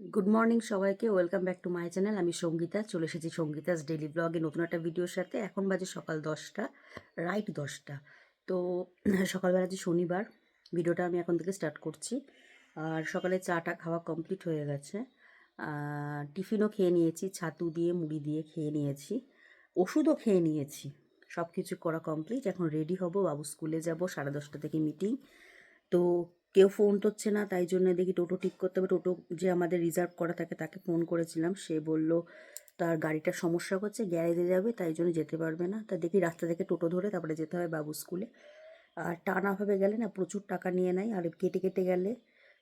Good morning সবাইকে welcome back to my channel আমি সঙ্গীতা, চলে এসেছি সঙ্গীতাস ডেলি ব্লগে নতুন একটা ভিডিওর সাথে। এখন বাজে সকাল দশটা রাইট দশটা। তো সকালবেলা যে শনিবার ভিডিওটা আমি এখন থেকে স্টার্ট করছি। আর সকালে চাটা খাওয়া কমপ্লিট হয়ে গেছে। টিফিনও খেয়ে নিয়েছি, ছাতু দিয়ে, মুড়ি দিয়ে খেয়ে নিয়েছি, ওষুধও খেয়ে নিয়েছি। সব কিছু করা কমপ্লিট এখন রেডি হব, বাবু স্কুলে যাব, সাড়ে দশটা থেকে মিটিং তো কেউ ফোন করছে না, তাই জন্য দেখি টোটো ঠিক করতে হবে। টোটো যে আমাদের রিজার্ভ করা থাকে তাকে ফোন করেছিলাম। সে বলল, তার গাড়িটার সমস্যা করছে গ্যারেজে যাবে, তাই জন্য যেতে পারবে না। তা দেখি রাস্তা থেকে টোটো ধরে তারপরে যেতে হয় বাবু স্কুলে আর টানাভাবে গেলে না প্রচুর টাকা নিয়ে নেয়, আর কেটে কেটে গেলে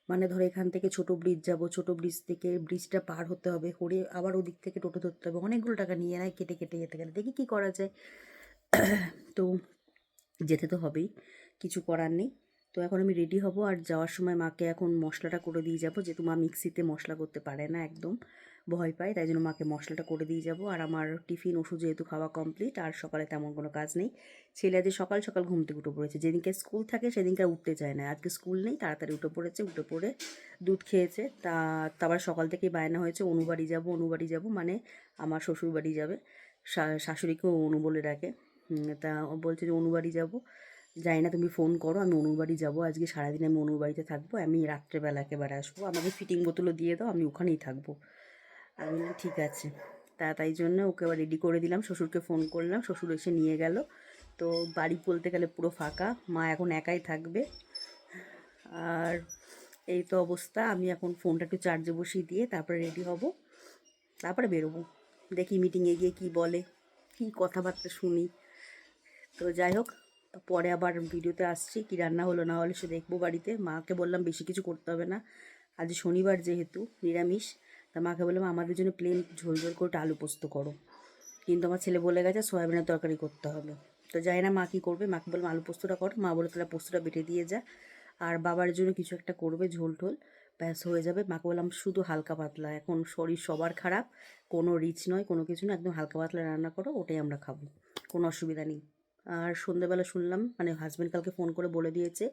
মানে ধরো এখান থেকে ছোট ব্রিজ যাব, ছোট ব্রিজ থেকে ব্রিজটা পার হতে হবে, করে আবার ওদিক থেকে টোটো ধরতে হবে, অনেকগুলো টাকা নিয়ে নেয়, কেটে কেটে যেতে গেলে। দেখি কী করা যায়। তো যেতে তো হবেই, কিছু করার নেই। তো এখন আমি রেডি হব আর যাওয়ার সময় মাকে এখন মশলাটা করে দিয়ে যাব যেহেতু মা মিক্সিতে মশলা করতে পারে না একদম, ভয় পায়, তাই জন্য মাকে মশলাটা করে দিয়ে যাব। আর আমার টিফিন ওষুধ যেহেতু খাওয়া কমপ্লিট আর সকালে তেমন কোনো কাজ নেই। ছেলে আজ সকাল সকাল ঘুম থেকে উঠে পড়েছে, যেদিনকে স্কুল থাকে সেদিনকে উঠতে চায় না। আজকে স্কুল নেই, তাড়াতাড়ি উঠে পড়েছে, উঠে পড়ে দুধ খেয়েছে। তা তারপর সকাল থেকেই বায়না হয়েছে অনুবাড়ি যাব অনুবাড়ি যাব মানে আমার শ্বশুর বাড়ি যাবে শাশুড়িকেও অনু বলে ডাকে। তা বলছে যে অনুবাড়ি যাব। যাই না, তুমি ফোন করো, আমি অনুর বাড়ি যাব। আজকে সারাদিন আমি অনুর বাড়িতে থাকব, আমি রাত্রেবেলা একেবারে আসব। আমাকে ফিটিং বোতলও দিয়ে দাও, আমি ওখানেই থাকব। আমি বললাম, ঠিক আছে। তা তাই জন্য ওকে আবার রেডি করে দিলাম, শ্বশুরকে ফোন করলাম, শ্বশুর এসে নিয়ে গেল। তো বাড়ি বলতে গেলে পুরো ফাঁকা, মা এখন একাই থাকবে। আর এই তো অবস্থা, আমি এখন ফোনটা একটু চার্জে বসিয়ে দিয়ে তারপরে রেডি হব। তারপরে বেরোবো। দেখি মিটিংয়ে গিয়ে কি বলে, কী কথাবার্তা শুনি। তো যাই হোক পরে আবার ভিডিওতে আসছি, কি রান্না হলো না হলে সে দেখব বাড়িতে। মাকে বললাম বেশি কিছু করতে হবে না। আজ শনিবার যেহেতু, নিরামিষ, তা মাকে বললাম আমাদের জন্য প্লেন ঝোল ঝোল করে আলু পোস্ত করো। কিন্তু আমার ছেলে বলে গেছে সয়াবিনের তরকারি করতে হবে। তো যাই না মা কী করবে, মাকে বললাম আলু পোস্তটা করো। মা বলে তাহলে পোস্তটা বেটে দিয়ে যা। আর বাবার জন্য কিছু একটা করবে ঝোল টোল ব্যাস, হয়ে যাবে। মাকে বললাম শুধু হালকা পাতলা। এখন শরীর সবার খারাপ, কোনো রিচ নয়, কোনো কিছু না একদম হালকা পাতলা রান্না করো, ওটাই আমরা খাব। কোনো অসুবিধা নেই। আর সন্ধ্যেবেলা শুনলাম মানে হাজব্যান্ড কালকে ফোন করে বলে দিয়েছে,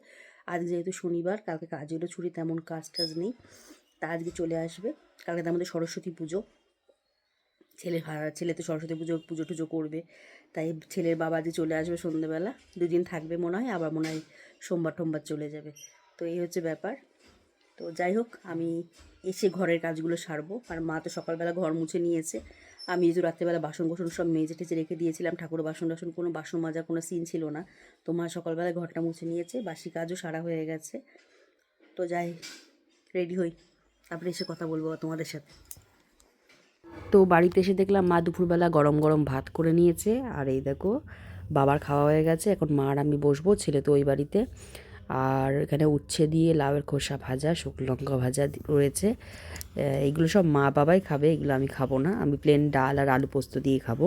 আজ যেহেতু শনিবার, কালকে কাজেরও ছুটি, তেমন কাজ টাজ নেই, তা আজকে চলে আসবে, কালকে আমাদের সরস্বতী পুজো। ছেলে ছেলে তো সরস্বতী পুজো পুজো টুজো করবে, তাই ছেলের বাবা যে চলে আসবে সন্ধ্যেবেলা, দুদিন থাকবে মনে হয়, আবার মনে হয় সোমবার টোমবার চলে যাবে। তো এই হচ্ছে ব্যাপার। তো যাই হোক, আমি এসে ঘরের কাজগুলো সারবো, আর মা তো সকালবেলা ঘর মুছে নিয়েছে আমি যেহেতু রাত্রেবেলা বাসন কোসন সব মেজে টেজে রেখে দিয়েছিলাম ঠাকুর বাসন টাসন কোনো বাসন মাজা কোনো সিন ছিল না। তো মা সকালবেলা ঘরটা মুছে নিয়েছে, বাসি কাজও সারা হয়ে গেছে। তো যাই রেডি হই। তারপরে এসে কথা বলব তোমাদের সাথে। তো বাড়িতে এসে দেখলাম মা দুপুরবেলা গরম গরম ভাত করে নিয়েছে। আর এই দেখো, বাবার খাওয়া হয়ে গেছে। এখন মা আর আমি বসবো, ছেলে তো ওই বাড়িতে। আর এখানে উচ্ছে দিয়ে লাউয়ের খোসা ভাজা শুকনো লঙ্কা ভাজা রয়েছে। এগুলো সব মা বাবাই খাবে এগুলো আমি খাব না। আমি প্লেন ডাল আর আলু পোস্ত দিয়ে খাব।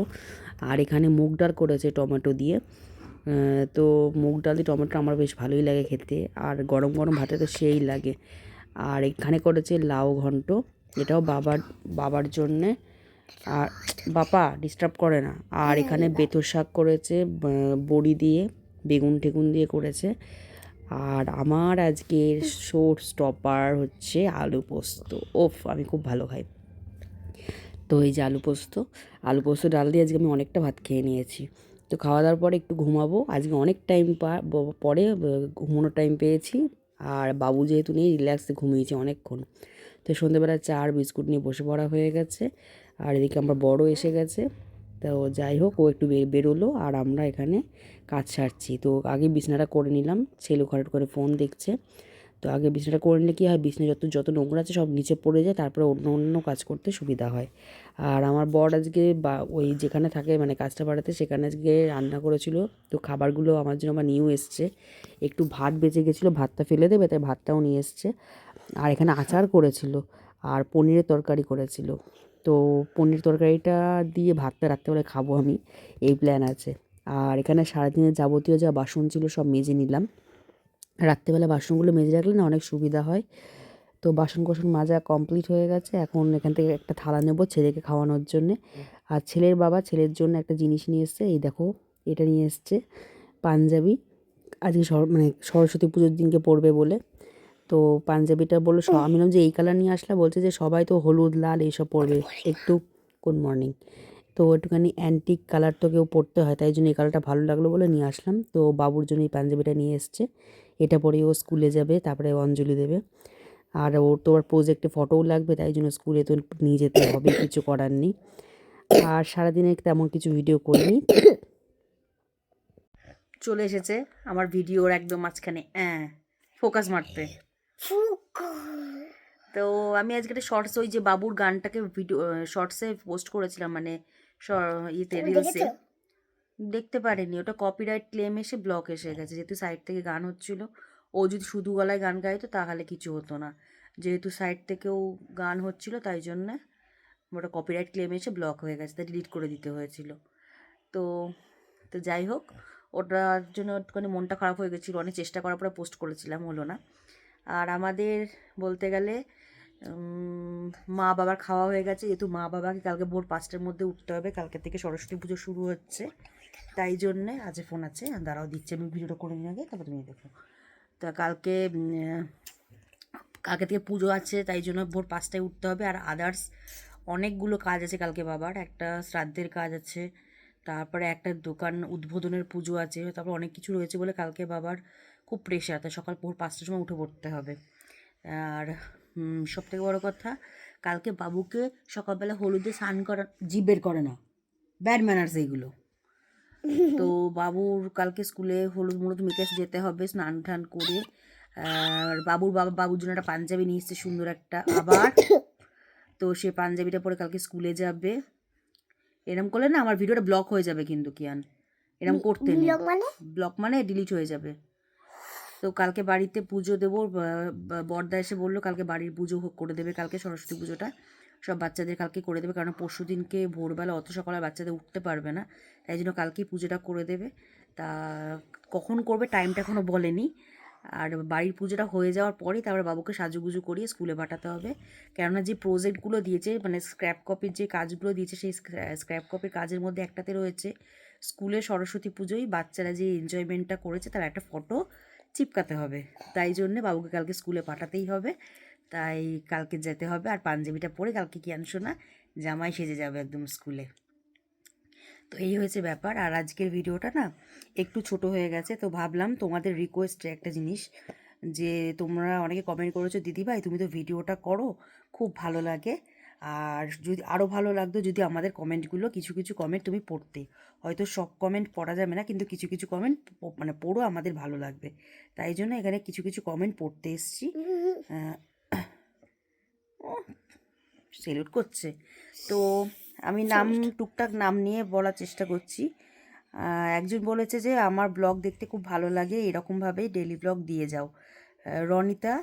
আর এখানে মুগ ডাল করেছে টমেটো দিয়ে। তো মুগ ডাল দিয়ে টমেটো আমার বেশ ভালোই লাগে খেতে। আর গরম গরম ভাতে তো সেই লাগে। আর এখানে করেছে লাউ ঘন্ট। এটাও বাবার বাবার জন্যে। আর বাপা ডিস্টার্ব করে না। আর এখানে বেতর শাক করেছে বড়ি দিয়ে বেগুন টেগুন দিয়ে করেছে। আর আমার আজকের শোর স্টপার হচ্ছে আলু পোস্ত। ওফ, আমি খুব ভালো খাই। তো এই যে আলু পোস্ত আলু পোস্ত ডাল দিয়ে আজকে আমি অনেকটা ভাত খেয়ে নিয়েছি। তো খাওয়া দাওয়ার পরে একটু ঘুমাবো। আজকে অনেক টাইম পরে ঘুমানোর টাইম পেয়েছি। আর বাবু যেহেতু নেই রিল্যাক্সে ঘুমিয়েছি অনেকক্ষণ। তো সন্ধ্যেবেলা চা আর বিস্কুট নিয়ে বসে পড়া হয়ে গেছে। আর এদিকে আমার বড় এসে গেছে। তো যাই হোক, ও একটু বেরোলো। আর আমরা এখানে কাজ সারছি। তো আগে বিছনাটা করে নিলাম, ছেলে ঘরের করে ফোন দেখছে। তো আগে বিছনাটা করে নিলে কী হয় বিছনা যত যত নোংরা আছে সব নিচে পড়ে যায়, তারপরে অন্য অন্য কাজ করতে সুবিধা হয়। আর আমার বর আজকে বা, ওই যেখানে থাকে মানে কাজটা বাড়াতে, সেখানে আজকে রান্না করেছিল। তো খাবারগুলো আমার জন্য আবার নিয়েও এসছে। একটু ভাত বেঁচে গেছিল, ভাতটা ফেলে দেবে, তাই ভাতটাও নিয়ে এসছে। আর এখানে আচার করেছিল, আর পনিরের তরকারি করেছিল। তো পনির তরকারিটা দিয়ে ভাতটা রাত্রেবেলায় খাব আমি, এই প্ল্যান আছে। আর এখানে সারাদিনের যাবতীয় যা বাসন ছিল সব মেজে নিলাম। রাত্রেবেলা বাসনগুলো মেজে রাখলে না অনেক সুবিধা হয়। তো বাসন কোসন মাজা কমপ্লিট হয়ে গেছে। এখন এখান থেকে একটা থালা নেব ছেলেকে খাওয়ানোর জন্যে। আর ছেলের বাবা ছেলের জন্য একটা জিনিস নিয়ে এসছে। এই দেখো, এটা নিয়ে এসছে পাঞ্জাবি। আজকে সর মানে সরস্বতী পুজোর দিনকে পড়বে বলে। তো পাঞ্জাবিটা বলল আমি যে এই কালার নিয়ে আসলে বলছে যে সবাই তো হলুদ, লাল এইসব পরবে। একটু গুড মর্নিং তো একটুখানি অ্যান্টিক কালার তো কেউ পরতে হয় তাই জন্য এই কালারটা ভালো লাগল বলে নিয়ে আসলাম। তো বাবুর জন্য এই পাঞ্জাবিটা নিয়ে এসছে। এটা পরে ও স্কুলে যাবে তারপরে অঞ্জলি দেবে। আর ওর তো আবার প্রোজেক্টে ফটোও লাগবে তাই জন্য স্কুলে তো নিয়ে যেতে হবে কিছু করার নেই। আর সারাদিনে তেমন কিছু ভিডিও করিনি। চলে এসেছে আমার ভিডিওর একদম মাঝখানে হ্যাঁ ফোকাস মারতে। তো আমি আজকে একটা শর্টস ওই যে বাবুর গানটাকে ভিডিও শর্টসে পোস্ট করেছিলাম মানে ইয়েতে রিলসে দেখতে পারেনি ওটা কপিরাইট ক্লেম এসে ব্লক এসে গেছে। যেহেতু সাইড থেকে গান হচ্ছিল ও যদি শুধু গলায় গান গাইতো তাহলে কিছু হতো না। যেহেতু সাইড থেকেও গান হচ্ছিল তাই জন্যে ওটা কপিরাইট ক্লেম এসে ব্লক হয়ে গেছে তাই ডিলিট করে দিতে হয়েছিল। তো তো যাই হোক ওটার জন্য একটুখানি মনটা খারাপ হয়ে গেছিল অনেক চেষ্টা করার পরে পোস্ট করেছিলাম হলো না। আর আমাদের বলতে গেলে মা বাবার খাওয়া হয়ে গেছে। যেহেতু মা বাবাকে কালকে ভোর পাঁচটার মধ্যে উঠতে হবে। কালকে থেকে সরস্বতী পুজো শুরু হচ্ছে। তাই জন্যে আজ ফোন আছে। দাঁড়াও, দিচ্ছে আমি ভিডিওটা করে নিয়ে আগে, তারপর তুমি দেখো। তা কালকে কালকে থেকে পুজো আছে, তাই জন্য ভোর পাঁচটায় উঠতে হবে। আর আদার্স অনেকগুলো কাজ আছে কালকে বাবার। একটা শ্রাদ্ধের কাজ আছে, তারপরে একটা দোকান উদ্বোধনের পুজো আছে, তারপর অনেক কিছু রয়েছে বলে কালকে বাবার খুব প্রেশার তাই সকাল ভোর পাঁচটার সময় উঠে পড়তে হবে। আর সব থেকে বড়ো কথা কালকে বাবুকে সকালবেলা হলুদে স্নান করা জিবের করে না ব্যাড ম্যানার্স এইগুলো। তো বাবুর কালকে স্কুলে হলুদ মুলুদ মেখে যেতে হবে স্নান টান করে। আর বাবুর বাবা বাবুর জন্য একটা পাঞ্জাবি নিয়ে এসছে সুন্দর একটা আবার। তো সে পাঞ্জাবিটা পরে কালকে স্কুলে যাবে। এরম করলে না আমার ভিডিওটা ব্লক হয়ে যাবে কিন্তু কিয়ান। এরম করতে মানে? ব্লক মানে ডিলিট হয়ে যাবে। তো কালকে বাড়িতে পুজো দেবো, বা- বা- এসে বলল কালকে বাড়ির পুজো করে দেবে, কালকে সরস্বতী পুজোটা। সব বাচ্চাদের কালকে করে দেবে, কারণ পরশু দিনকে ভোরবেলা অত সকালে বাচ্চাদের উঠতে পারবে না, তাই জন্য কালকেই পুজোটা করে দেবে। তা কখন করবে টাইমটা এখনও বলেনি। আর বাড়ির পুজোটা হয়ে যাওয়ার পরেই তারপরে বাবুকে সাজুগুজু করিয়ে স্কুলে পাঠাতে হবে। কেননা যে প্রজেক্টগুলো দিয়েছে মানে স্ক্র্যাপ কপির যে কাজগুলো দিয়েছে, সেই স্ক্র্যাপ কপির কাজের মধ্যে একটাতে রয়েছে। স্কুলে সরস্বতী পুজোয় বাচ্চারা যে এনজয়মেন্টটা করেছে, তার একটা ফটো চিপকাতে হবে। তাই জন্যে বাবুকে কালকে স্কুলে পাঠাতেই হবে। তাই কালকে যেতে হবে। আর পাঞ্জাবিটা পরে কালকে কি আনশো না? জামাই সেজে যাবে একদম স্কুলে। তো এই হয়েছে ব্যাপার। আর আজকের ভিডিওটা না একটু ছোট হয়ে গেছে। তো ভাবলাম তোমাদের রিকোয়েস্টে একটা জিনিস যে তোমরা অনেকে কমেন্ট করেছ, দিদিভাই, তুমি তো ভিডিওটা করো। খুব ভালো লাগে। আর যদি আরও ভালো লাগতো যদি আমাদের কমেন্টগুলো কিছু কিছু কমেন্ট তুমি পড়তে। হয়তো সব কমেন্ট পড়া যাবে না কিন্তু কিছু কিছু কমেন্ট মানে পড়ো আমাদের ভালো লাগবে। তাই জন্য এখানে কিছু কিছু কমেন্ট পড়তে এসছি। সেলুট করছে। তো আমি নাম টুকটাক নাম নিয়ে বলার চেষ্টা করছি। একজন বলেছে যে আমার ব্লগ দেখতে খুব ভালো লাগে এরকমভাবেই ডেলি ব্লগ দিয়ে যাও। রনিতা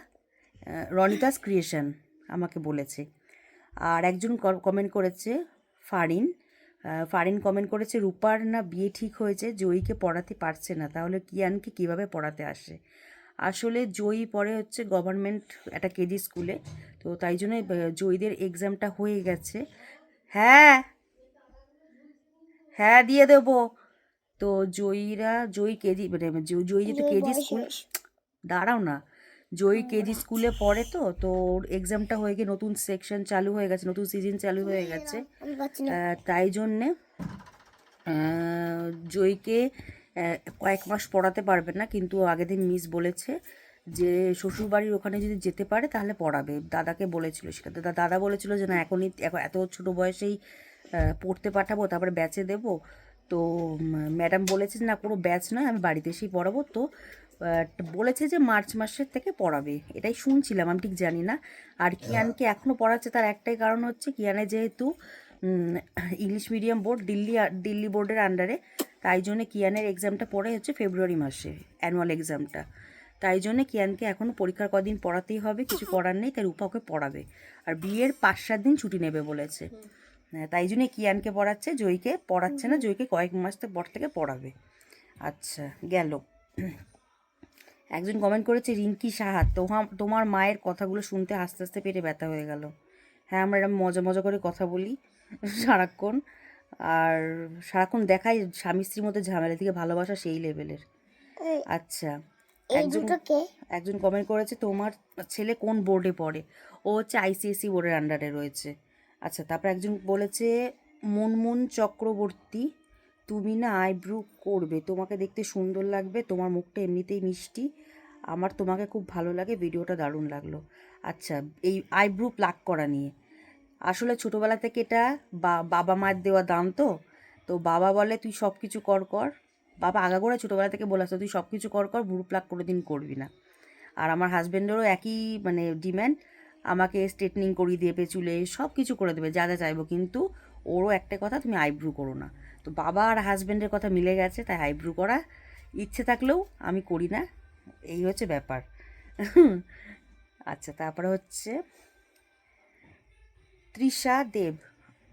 রনিতাস ক্রিয়েশন আমাকে বলেছে। আর একজন কমেন্ট করেছে ফারিন। ফারিন কমেন্ট করেছে রূপার না বিয়ে ঠিক হয়েছে জয়ীকে পড়াতে পারছে না। তাহলে কিয়ানকে কীভাবে পড়াতে আসে? আসলে জয়ী পড়ে হচ্ছে গভর্নমেন্ট একটা কেজি স্কুলে তো তাই জন্য জয়ীদের এক্সামটা হয়ে গেছে। হ্যাঁ হ্যাঁ দিয়ে দেবো। তো জয়ীরা জয়ী কেজি মানে জয়ী যেহেতু কেজি স্কুল দাঁড়াও না। জয়ী কেজি স্কুলে পড়ে তো তো ওর এক্সামটা হয়ে গিয়ে নতুন সেকশন চালু হয়ে গেছে নতুন সিজন চালু হয়ে গেছে। তাই জন্যে জয়কে কয়েক মাস পড়াতে পারবে না কিন্তু আগের দিন মিস বলেছে যে শ্বশুরবাড়ির ওখানে যদি যেতে পারে তাহলে পড়াবে। দাদাকে বলেছিল সেটা দাদা দাদা বলেছিল যে না এখনই এত ছোট বয়সেই পড়তে পাঠাবো তারপরে ব্যাচে দেবো। তো ম্যাডাম বলেছে না কোনো ব্যাচ নয় আমি বাড়িতে এসেই পড়াবো। তো বলেছে যে মার্চ মাসের থেকে পড়াবে। এটাই শুনছিলাম আমি ঠিক জানি না। আর কিয়ানকে এখনও পড়াচ্ছে তার একটাই কারণ হচ্ছে কিয়ানে যেহেতু English medium board Delhi Delhi বোর্ডের আন্ডারে তাই জন্য কিয়ানের এক্সামটা পড়ে হচ্ছে ফেব্রুয়ারি মাসে অ্যানুয়াল এক্সামটা তাই জন্যে কিয়ানকে এখনও পরীক্ষার কদিন পড়াতেই হবে কিছু করার নেই তাই রূপা পড়াবে। আর বিয়ের পাঁচ সাত দিন ছুটি নেবে বলেছে। হ্যাঁ, তাই জন্যে কিয়ানকে পড়াচ্ছে জয়ীকে পড়াচ্ছে না জয়ীকে কয়েক মাস পর থেকে পড়াবে। আচ্ছা গেল। একজন কমেন্ট করেছে রিঙ্কি সাহা তোমার তোমার মায়ের কথাগুলো শুনতে আস্তে আস্তে পেটে ব্যথা হয়ে গেল। হ্যাঁ আমরা এরকম মজা মজা করে কথা বলি সারাক্ষণ। আর সারাক্ষণ দেখাই স্বামী স্ত্রীর মধ্যে ঝামেলা থেকে ভালোবাসা সেই লেভেলের আচ্ছা একজন একজন কমেন্ট করেছে তোমার ছেলে কোন বোর্ডে পড়ে? ও হচ্ছে আইসিএসসি বোর্ডের আন্ডারে রয়েছে। আচ্ছা তারপর একজন বলেছে মুনমুন চক্রবর্তী তুমি না আইব্রু করবে। তোমাকে দেখতে সুন্দর লাগবে, তোমার মুখটা এমনিতেই মিষ্টি। আমার তোমাকে খুব ভালো লাগে, ভিডিওটা দারুণ লাগল। আচ্ছা এই আইব্রু প্লাক করা নিয়ে। আসলে ছোটোবেলা থেকে এটা বা, বাবা মায়ের দেওয়া দাম তো। তো বাবা বলে, তুই সব কিছু কর কর। বাবা আগাগোড়া ছোটোবেলা থেকে বলে আসতো, তুই সব কিছু কর কর, ভুরু প্লাক কোনো দিন করবি না। আর আমার হাজব্যান্ডেরও একই মানে ডিম্যান্ড। আমাকে স্ট্রেটনিং করিয়ে দেবে চুলে সব কিছু করে দেবে, যা যা চাইব। কিন্তু ওরও একটা কথা তুমি আইব্রু করো না। তো বাবা আর হাজব্যান্ডের কথা মিলে গেছে তাই আইব্রু করা। ইচ্ছে থাকলেও আমি করি না এই হচ্ছে ব্যাপার। আচ্ছা তারপরে হচ্ছে তৃষা দেব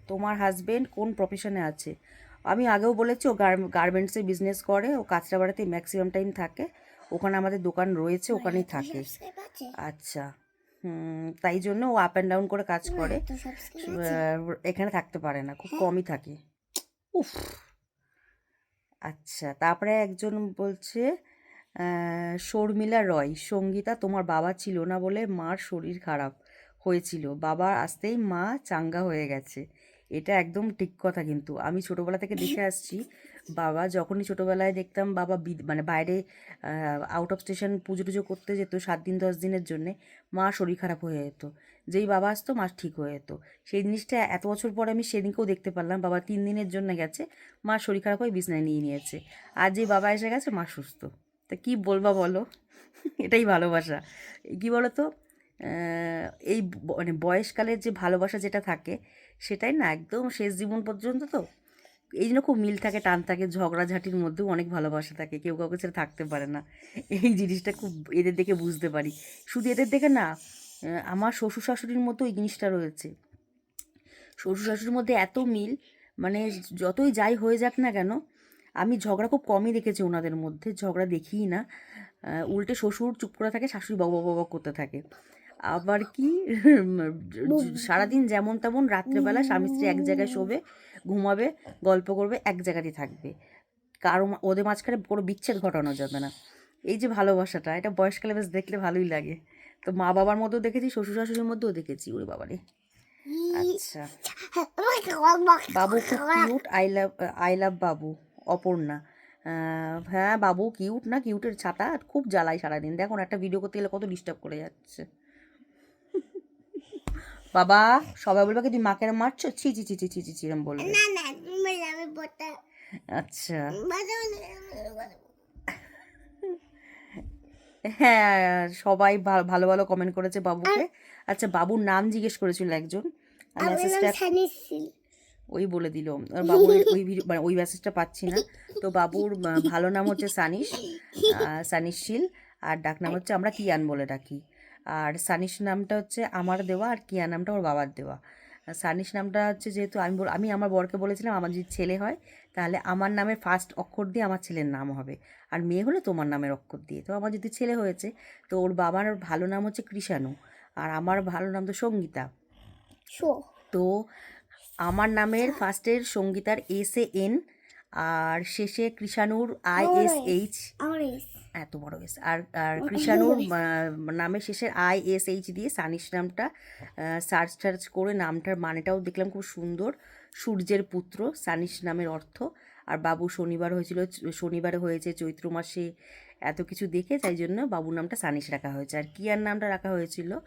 তোমার হাজবেন্ড কোন প্রফেশনে আছে? আমি আগেও বলেছি ও গার্মেন্টসে বিজনেস করে ও কাঁচরাপাড়াতে ম্যাক্সিমাম টাইম থাকে। ওখানে আমাদের দোকান রয়েছে ওখানেই থাকে। আচ্ছা। তাই জন্য ও আপ অ্যান্ড ডাউন করে কাজ করে। এখানে থাকতে পারে না খুব কমই থাকে। উফ। আচ্ছা তারপরে একজন বলছে আহ, শর্মিলা রয় সঙ্গীতা তোমার বাবা ছিল না বলে মার শরীর খারাপ হয়েছিল। বাবা আসতেই মা চাঙ্গা হয়ে গেছে। এটা একদম ঠিক কথা কিন্তু। আমি ছোটোবেলা থেকে দেখে আসছি বাবা যখনই ছোটোবেলায় দেখতাম বাবা মানে বাইরে আউট অফ স্টেশন পুজো টুজো করতে যেত সাত দিন, দশ দিনের জন্যে, মা শরীর খারাপ হয়ে যেত। যেই বাবা আসতো, মা ঠিক হয়ে যেত। সেই জিনিসটা এত বছর পরে আমি সেদিনকেও দেখতে পারলাম, বাবা তিন দিনের জন্য গেছে, মা শরীর খারাপ হয়ে বিছনায় নিয়ে নিয়েছে। আর যেই বাবা এসে গেছে, মা সুস্থ। তা কী বলবা বলো? এটাই ভালোবাসা। কী বলো তো এই মানে বয়সকালের যে ভালোবাসা যেটা থাকে, সেটাই না একদম শেষ জীবন পর্যন্ত তো। এই জন্য খুব মিল থাকে টান থাকে ঝগড়াঝাটির মধ্যেও অনেক ভালোবাসা থাকে। কেউ কাউকে ছেড়ে থাকতে পারে না। এই জিনিসটা খুব এদের দেখে বুঝতে পারি। শুধু এদের দেখে না আমার শ্বশুর শাশুড়ির মতো এই জিনিসটা রয়েছে। শ্বশুর শাশুড়ির মধ্যে এত মিল মানে যতই যাই হয়ে যাক না কেন আমি ঝগড়া খুব কমই দেখেছি ওনাদের মধ্যে ঝগড়া দেখিই না। উল্টে শ্বশুর চুপ করে থাকে শাশুড়ি বাবা বাবা করতে থাকে। আবার কি সারাদিন যেমন তেমন রাত্রেবেলা স্বামী স্ত্রী এক জায়গায় শোবে ঘুমাবে, গল্প করবে, এক জায়গাতেই থাকবে। কারও ওদের মাঝখানে কোনো বিচ্ছেদ ঘটানো যাবে না। এই যে ভালোবাসাটা, এটা বয়সকালে বেশ দেখলে ভালোই লাগে। তো মা বাবার মধ্যেও দেখেছি, শ্বশুর শাশুড়ির মধ্যেও দেখেছি, ওরে বাবারে। আচ্ছা। বাবু cute I love I love বাবু, অপর্ণা। হ্যাঁ বাবু কিউট না কিউটের ছাতা, খুব জ্বালায় সারাদিন। দেখুন একটা ভিডিও করতে গেলে কত ডিস্টার্ব করে যাচ্ছে। বাবা সবাই বলবে কি তুই মাকে মারছো? ছি ছি ছি ছি ছি ছি ছি এরম বলবে। না না তুমি বটা আচ্ছা। হ্যাঁ সবাই ভালো ভালো কমেন্ট করেছে বাবুকে। আচ্ছা বাবুর নাম জিজ্ঞেস করেছিল একজন। আর মেসেজটা ওই বলে দিল। আর বাবুর ওই মানে ওই মেসেজটা পাচ্ছি না। তো বাবুর ভালো নাম হচ্ছে সানিশ আহ, সানিশশীল আর ডাক নাম হচ্ছে আমরা কিয়ান বলে ডাকি। আর সানিশ নামটা হচ্ছে আমার দেওয়া আর কিয়ান নামটা ওর বাবার দেওয়া। আর সানিশ নামটা হচ্ছে যেহেতু আমি আমি আমার বরকে বলেছিলাম আমার যদি ছেলে হয় তাহলে আমার নামের ফার্স্ট অক্ষর দিয়ে আমার ছেলের নাম হবে। আর মেয়ে হলে তোমার নামের অক্ষর দিয়ে। তো আমার যদি ছেলে হয়েছে তো ওর বাবার ভালো নাম হচ্ছে কৃষাণু আর আমার ভালো নাম তো সঙ্গীতা। তো আমার নামের ফার্স্টের সঙ্গীতার এস এ এন আর শেষে কৃষাণুর আই এস এইচ এত বড় এস আর আর কৃষাণুর নামের শেষে আই এস এইচ দিয়ে সানিশ নামটা সার্চ টার্চ করে নামটার মানেটাও দেখলাম খুব সুন্দর। সূর্যের পুত্র সানিশ নামের অর্থ। আর বাবু শনিবার হয়েছিল শনিবারে হয়েছে চৈত্র মাসে এত কিছু দেখে তাই জন্য বাবুর নামটা সানিশ রাখা হয়েছে। আর কিয়ার নামটা রাখা হয়েছিল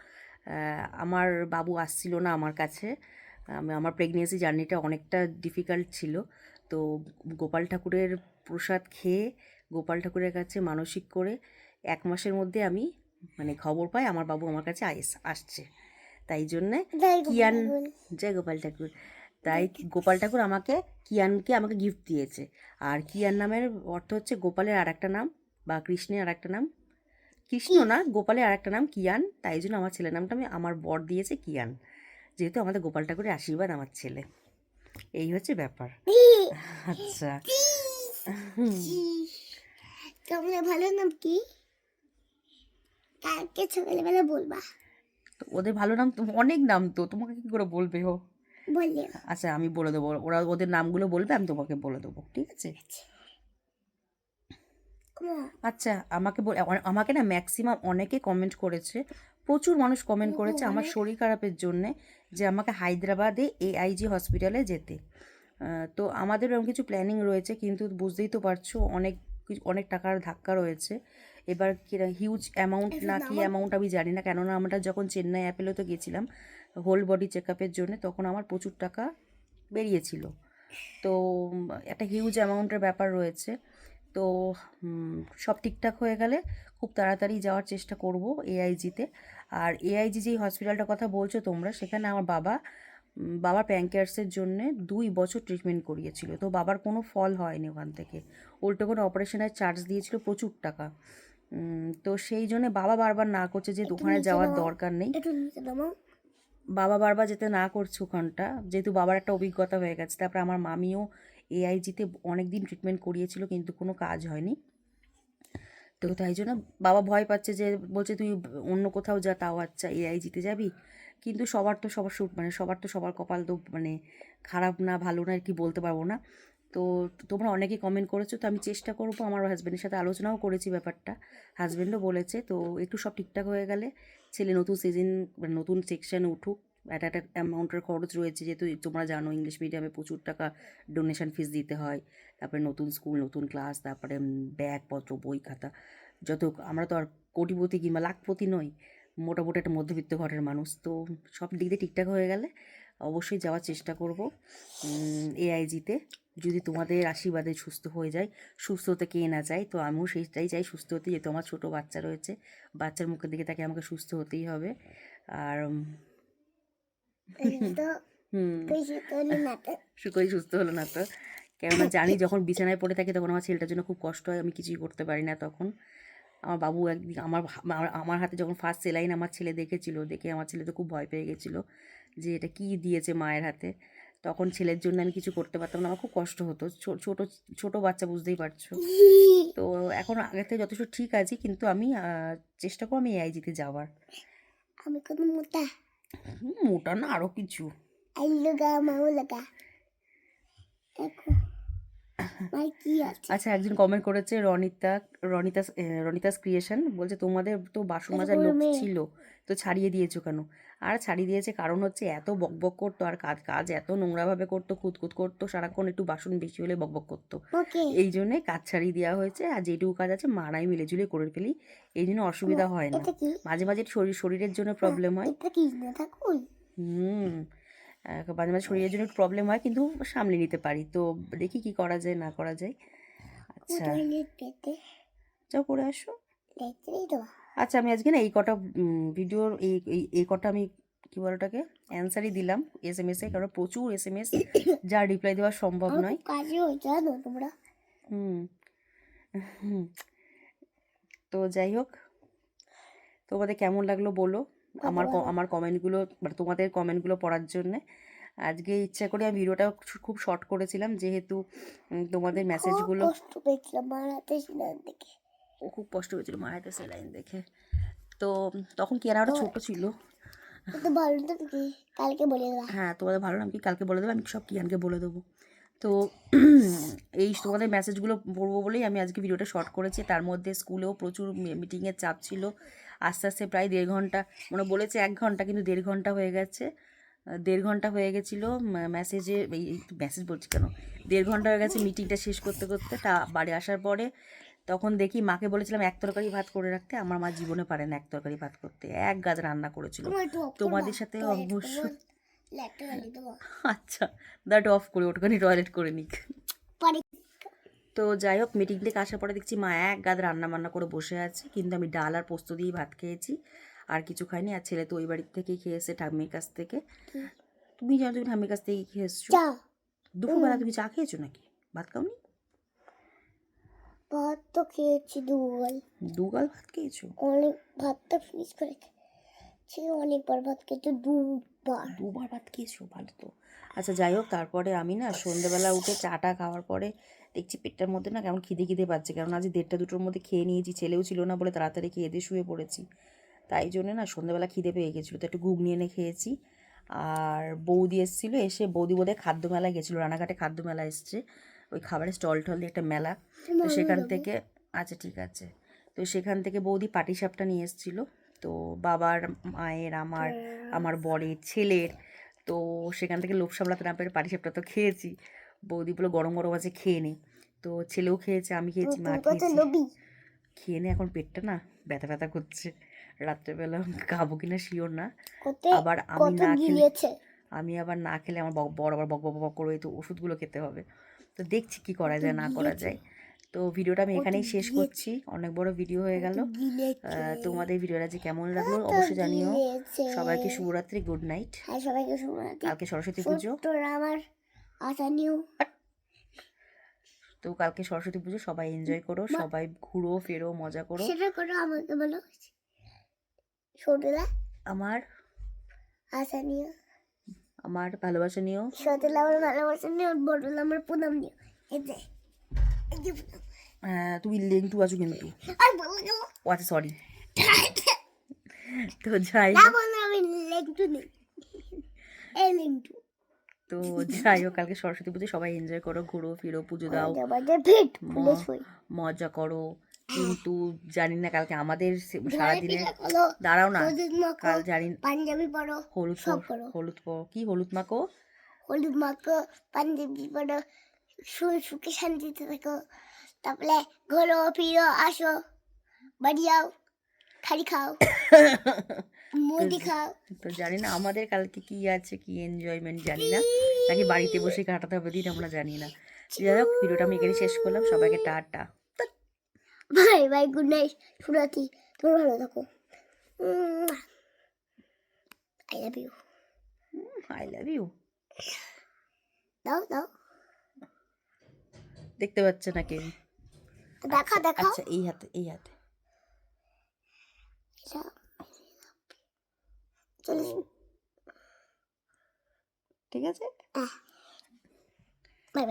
আমার বাবু আসছিল না আমার কাছে। আমি- আমার প্রেগনেন্সি জার্নিটা অনেকটা ডিফিকাল্ট ছিল। তো গোপাল ঠাকুরের প্রসাদ খেয়ে গোপাল ঠাকুরের কাছে মানসিক করে এক মাসের মধ্যে আমি মানে খবর পাই আমার বাবু আমার কাছে আইস আসছে। তাই জন্যে কিয়ান জয় গোপাল ঠাকুর। তাই গোপাল ঠাকুর। আমাকে কিয়ানকে আমাকে গিফট দিয়েছে। আর কিয়ান নামের অর্থ হচ্ছে গোপালের আর একটা নাম বা কৃষ্ণের আর একটা নাম। কৃষ্ণ না গোপালের আর একটা নাম কিয়ান। তাই জন্য আমার ছেলের নামটা আমি আমার বর দিয়েছে কিয়ান। যেহেতু আমাদের গোপাল ঠাকুরের আশীর্বাদ আমার ছেলে। এই হচ্ছে ব্যাপার। আচ্ছা। তোমার ভালো নাম কি? কালকে সকালবেলা বলবা। তো ওদের ভালো নাম তো অনেক নাম তো তোমাকে কি করে বলবে ও? বললে আচ্ছা আমি বলে দেবো। ওরা ওদের নামগুলো বলবে আমি তোমাকে বলে দেবো ঠিক আছে? আচ্ছা আমাকে বল- আমাকে না ম্যাক্সিমাম অনেকে কমেন্ট করেছে প্রচুর মানুষ কমেন্ট করেছে আমার শরীর খারাপের জন্যে যে আমাকে হায়দ্রাবাদে এআইজি হসপিটালে যেতে। তো আমাদের এরকম কিছু প্ল্যানিং রয়েছে কিন্তু বুঝতেই তো পারছ অনেক অনেক টাকার ধাক্কা রয়েছে। এবার কিরা হিউজ অ্যামাউন্ট না কি অ্যামাউন্ট আমি জানি না। কেননা আমরা যখন চেন্নাই অ্যাপেলোতে গেছিলাম হোল বডি চেক আপের জন্য তখন আমার প্রচুর টাকা বেরিয়েছিল। তো একটা হিউজ অ্যামাউন্টের ব্যাপার রয়েছে। তো সব ঠিকঠাক হয়ে গেলে খুব তাড়াতাড়ি যাওয়ার চেষ্টা করব এআইজিতে আর এআইজি যেই হসপিটালটার কথা বলছো তোমরা সেখানে আমার বাবা বাবার প্যাঙ্কিয়ার্সের জন্য দুই বছর ট্রিটমেন্ট করিয়েছিল। তো বাবার কোনো ফল হয়নি ওখান থেকে। উল্টো কোনো অপারেশনের চার্জ দিয়েছিল প্রচুর টাকা। তো সেই জন্য বাবা বারবার না করছে যে ওখানে যাওয়ার দরকার নেই। বাবা বারবার যেতে না করছে ওখানটা। যেহেতু বাবার একটা অভিজ্ঞতা হয়ে গেছে তারপরে আমার মামিও এআইজিতে অনেক দিন ট্রিটমেন্ট করিয়েছিল কিন্তু কোনো কাজ হয়নি। তো তাই জন্য বাবা ভয় পাচ্ছে যে বলছে তুই অন্য কোথাও যা তাও আচ্ছা এআইজিতে যাবি? কিন্তু সবার তো সবার মানে সবার তো সবার কপাল তো মানে খারাপ না, ভালো না, আর কি বলতে পারব না। তো তোমরা অনেকেই কমেন্ট করেছ, তো আমি চেষ্টা করব আমার হাজব্যান্ডের সাথে আলোচনাও করেছি ব্যাপারটা। হাজব্যান্ডও বলেছে, তো একটু সব ঠিকঠাক হয়ে গেলে ছেলে নতুন সিজন মানে নতুন সেকশানে উঠুক। একটা একটা অ্যামাউন্টের খরচ রয়েছে, যেহেতু তোমরা জানো ইংলিশ মিডিয়ামে প্রচুর টাকা ডোনেশন ফিস দিতে হয়। তারপরে নতুন স্কুল নতুন ক্লাস তারপরে ব্যাগপত্র, বই খাতা, যত আমরা তো আর কোটিপতি কিংবা লাখপতি নই। মোটামুটি একটা মধ্যবিত্ত ঘরের মানুষ। তো সব দিক দিয়ে ঠিকঠাক হয়ে গেলে অবশ্যই যাওয়ার চেষ্টা করব এআইজিতে যদি তোমাদের আশীর্বাদে সুস্থ হয়ে যায় সুস্থ হতে কে না চাই তো আমিও সেইটাই চাই সুস্থ হতে যেহেতু আমার ছোটো বাচ্চা রয়েছে। বাচ্চার মুখের দিকে তাকে আমাকে সুস্থ হতেই হবে। আর হুম। সুস্থ হলো না তো। কেননা জানি যখন বিছানায় পড়ে থাকে তখন আমার ছেলেটার জন্য খুব কষ্ট হয় আমি কিছুই করতে পারি না তখন। আমার বাবু একদিন আমার আমার- হাতে যখন ফার্স্ট সেলাইন আমার ছেলে দেখেছিল দেখে আমার ছেলে তো খুব ভয় পেয়ে গেছিল যে এটা কী দিয়েছে মায়ের হাতে। তখন ছেলের জন্য আমি কিছু করতে পারতাম না আমার খুব কষ্ট হতো। ছোট ছোট বাচ্চা বুঝতেই পারছ। তো এখন আগের থেকে যথেষ্ট ঠিক আছি কিন্তু আমি চেষ্টা করব আমি এআইজিতে যাওয়ার। আমি কোনো মোটা। মোটা না আরও কিছু। আই লগা মাও লগা। আছে আচ্ছা একজন কমেন্ট করেছে রনিতা রনিতা রনিতাস ক্রিয়েশন বলছে তোমাদের তো বাসন মাজার লোক ছিল তো ছাড়িয়ে দিয়েছ কেন? আর ছাড়িয়ে দিয়েছে কারণ হচ্ছে এত বকবক করতো আর কাজ কাজ এত নোংরাভাবে করতো খুঁতখুত করতো সারাক্ষণ একটু বাসন বেশি হলে বকবক করতো। এই জন্যে কাজ ছাড়িয়ে দেওয়া হয়েছে আর যেটুকু কাজ আছে মারাই মিলেঝুলে করে ফেলি এই জন্য অসুবিধা হয় না। মাঝে মাঝে শরীর শরীরের জন্য প্রবলেম হয়। থাকুই হুম। মাঝে মাঝে শরীরের জন্য প্রবলেম হয়, কিন্তু সামলে নিতে পারি। তো দেখি কি করা যায়, না করা যায়। আচ্ছা। যাও করে আসো। আচ্ছা আমি আজকে না এই কটা ভিডিওর এই, এই- কটা আমি, কি বলে ওটাকে অ্যান্সারই দিলাম এস এম এস এ, কারণ প্রচুর এস এম এস যা রিপ্লাই দেওয়া সম্ভব নয়। তোমরা হুম। তো যাই হোক, তোমাদের কেমন লাগল বলো? আমার আমার কমেন্টগুলো মানে তোমাদের কমেন্টগুলো পড়ার জন্যে। আজকে ইচ্ছা করে আমি ভিডিওটা খুব শর্ট করেছিলাম যেহেতু তোমাদের মেসেজগুলো কষ্ট পেয়েছিলাম মার হাতে সিনার দেখে। ও খুব কষ্ট হয়েছিল মায়ের হাতে সেলাইন দেখে। তো তখন কেনাটা ছোট ছিল? তো ভালো তো কালকে বলে দেবা। হ্যাঁ তোমাদের ভালো নাম কি? কালকে বলে দেবো আমি সব কিয়ানকে বলে দেবো। তো এই তোমাদের মেসেজগুলো পড়ব বলেই আমি আজকে ভিডিওটা শর্ট করেছি। তার মধ্যে স্কুলেও প্রচুর মিটিংয়ের চাপ ছিল। আস্তে আস্তে প্রায় দেড় ঘণ্টা মানে বলেছে এক ঘণ্টা কিন্তু দেড় ঘণ্টা হয়ে গেছে। দেড় ঘণ্টা হয়ে গেছিল মেসেজে এই মেসেজ বলছি কেন? দেড় ঘণ্টা হয়ে গেছে মিটিংটা শেষ করতে করতে তা বাড়ি আসার পরে তখন দেখি মাকে বলেছিলাম এক তরকারি ভাত করে রাখতে। আমার মা জীবনে পারে না এক তরকারি ভাত করতে এক গাছ রান্না করেছিল। তোমাদের সাথে অবশ্যই আচ্ছা দ্যাট অফ করে ওটুখানি টয়লেট করে নিক। তো যাই হোক মিটিং থেকে আসার পরে দেখছি মা এক গাদ রান্না বান্না করে বসে আছে কিন্তু আমি ডাল আর পোস্ত দিয়েই ভাত খেয়েছি আর কিছু খাইনি আর ছেলে তো ওই বাড়ির থেকেই খেয়েছে ঠাম্মির কাছ থেকে। তুমি জানো তুমি ঠাম্মির কাছ থেকেই খেয়েছো? চা। দুপুরবেলা তুমি চা খেয়েছো নাকি? ভাত খাওনি? ভাত তো খেয়েছি দুবার দুগাল ভাত খেয়েছো? অনেক ভাতটা ফিনিশ করে খেয়েছি অনেকবার ভাত খেয়েছি দুবার। দুবার ভাত খেয়েছো ভালো তো। আচ্ছা যাই হোক তারপরে আমি না সন্ধ্যেবেলা উঠে চাটা খাওয়ার পরে দেখছি পেটটার মধ্যে না কেমন খিদে খিদে পাচ্ছে। কারণ আজ দেড়টা দুটোর মধ্যে খেয়ে নিয়েছি ছেলেও ছিল না বলে তাড়াতাড়ি খেয়ে দিয়ে শুয়ে পড়েছি। তাই জন্য না সন্ধ্যেবেলা খিদে পেয়ে গেছিল। তো একটু ঘুগনি এনে খেয়েছি। আর বৌদি এসেছিল এসে বৌদি বোধহয় খাদ্য মেলায় গেছিল। রানাঘাটে খাদ্য মেলা এসছে। ওই খাবারের স্টল টল দিয়ে একটা মেলা। তো সেখান থেকে আচ্ছা ঠিক আছে। তো সেখান থেকে বৌদি পাটিসাপটা নিয়ে এসেছিল। তো বাবার মায়ের আমার আমার বরের ছেলের। তো সেখান থেকে লোভ সামলাতে না পেরে পাটিসাপটা তো খেয়েছি। বৌদি বলে গরম গরম আছে খেয়ে নে। তো ছেলেও খেয়েছে আমি খেয়েছি মা খেয়েছি। খেয়ে নে এখন পেটটা না ব্যথা ব্যথা করছে। রাত্রেবেলা খাব কিনা শিওর না। আবার আমি না খেলে আমি আবার না খেলে আমার বড় আবার বক বক বক করবে তো ওষুধগুলো খেতে হবে। তো দেখছি কি করা যায় না করা যায়। তো ভিডিওটা আমি এখানেই শেষ করছি। অনেক বড় ভিডিও হয়ে গেল। তোমাদের ভিডিওটা যে কেমন লাগল অবশ্যই জানিও। সবাইকে শুভরাত্রি গুড নাইট হ্যাঁ সবাইকে শুভরাত্রি। কালকে সরস্বতী পুজো। আমার আশা নিউ তো কালকে সরস্বতী পুজো সবাই এনজয় করো সবাই ঘুরো ফেরো মজা করো। সেটা করো আমাকে বলো। ছোটলা আমার? আশা নিও। আমার ভালোবাসা নিও। ছোটলা আমার ভালোবাসা নিও বড়লা আমার প্রণাম নিও। এই যে তুমি লেংটু আছো কিন্তু। ও আচ্ছা সরি তো যাই তো যাই হোক কালকে সরস্বতী পুজো সবাই এনজয় করো ঘুরো ফিরো পুজো দাও। মজা করো। কিন্তু জানি না কালকে আমাদের সারাদিনে দাঁড়াও না। কাল জানি পাঞ্জাবি পরো হলুদ হলুদ পর- কি হলুদ মাখো? হলুদ মাখো পাঞ্জাবি পরো সুখে শান্তিতে থাকো। তারপরে ঘোরো ফিরো আসো। বাড়ি যাও খালি খাও মুদি খাও। তো জানি না আমাদের কালকে কি আছে কি এনজয়মেন্ট জানি না। নাকি বাড়িতে বসে কাটাতে হবে দিন আমরা জানি না। যাই হোক ভিডিওটা আমি এখানে শেষ করলাম। সবাইকে tata. Bye bye good night সুরাতি তোমরা ভালো থাকো। I love you. I love you. দাও দাও। দেখতে পাচ্ছে না কেউ। দেখা দেখা আচ্ছা এই হাতে এই হাতে। ঠিক আছে? Bye bye.